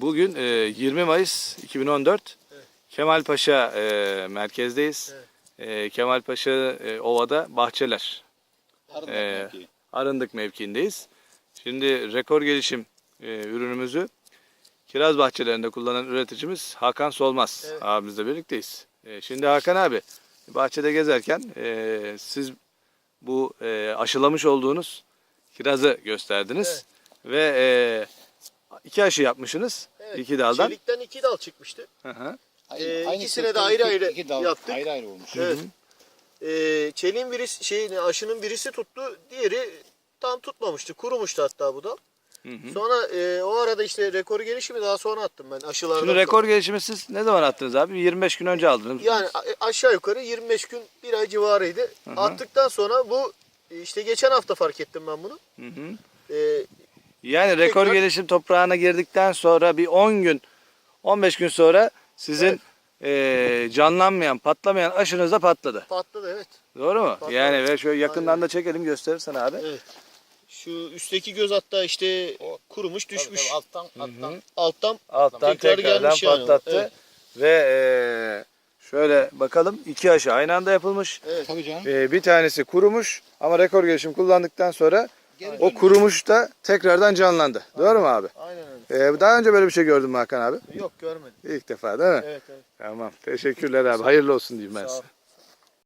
Bugün e, 20 Mayıs 2014. Kemalpaşa e, merkezdeyiz. E, Kemalpaşa e, Ova'da bahçeler. Arındak Ee, mevkii. Arındık mevkiindeyiz. Şimdi rekor gelişim e, ürünümüzü kiraz bahçelerinde kullanan üreticimiz Hakan Solmaz Evet. abimizle birlikteyiz. E, şimdi Hakan abi bahçede gezerken e, siz bu e, aşılamış olduğunuz kirazı gösterdiniz. Ve e, iki aşı yapmışsınız. Evet, iki daldan. Çelikten iki dal çıkmıştı. Hı hı. Ee, aynı ikisine de ayrı iki- ayrı iki dal yaptık. Ayrı ayrı olmuş. Evet. Ee, çeliğin birisi, şeyin, aşının birisi tuttu, diğeri tam tutmamıştı. Kurumuştu hatta bu dal. Hı hı. Sonra e, o arada işte rekoru gelişimi daha sonra attım ben aşılardan. Şimdi rekor gelişimi siz ne zaman attınız abi? 25 gün önce aldınız. Yani a- aşağı yukarı 25 gün bir ay civarıydı. Attıktan sonra bu işte geçen hafta fark ettim ben bunu. Hı hı. Ee, Yani rekor Tekrar- gelişim toprağına girdikten sonra bir 10 gün 15 gün sonra sizin eee, canlanmayan patlamayan aşınız da patladı. patladı evet. Doğru mu? Patladı. Yani ve şöyle yakından Aynen. da çekelim gösterirsen abi. Evet. Şu üstteki göz hatta işte kurumuş Tabii, düşmüş. tabii, alttan alttan. Alttan Alttan Tekrar tekrardan gelmiş yani. patlattı. Evet. Ve eee, şöyle bakalım iki aşı aynı anda yapılmış. evet. Tabii canım. Eee, bir tanesi kurumuş ama rekor gelişim kullandıktan sonra Geri o kurumuş da tekrardan canlandı. Doğru mu abi? Aynen öyle. Eee, daha önce böyle bir şey gördün mü Hakan abi? Yok görmedim. İlk defa değil mi? Evet evet. Tamam. Teşekkürler abi. Hayırlı olsun diyeyim ben Sağ ol. size.